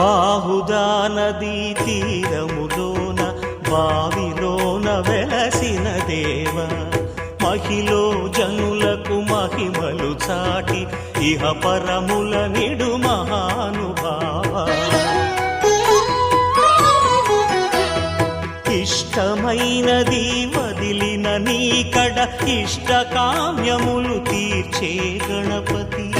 బాహుదా నదీ తీరములోన బావిలోన వెలసిన దేవ. మహిలో జనులకు మహిమలు చాటి ఇహ పరముల నిడు మహానుభావ. ఇష్టమైనది వదిలిన నీకడ ఇష్ట కామ్యములు తీర్చే గణపతి.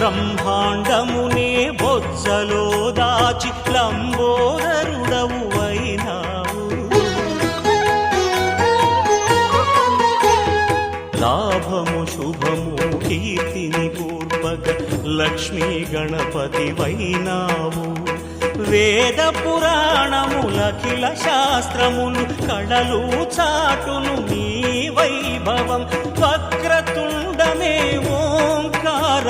బ్రహ్మాండమునే బొజ్జలో దాచి లంబోదరుడవు అయినావు లాభము శుభము కీర్తిని పూర్వక లక్ష్మీ గణపతి వైనావు వేద పురాణములఖిల శాస్త్రములు కళలు చాటును నీ వైభవం వక్రతుండమేవు.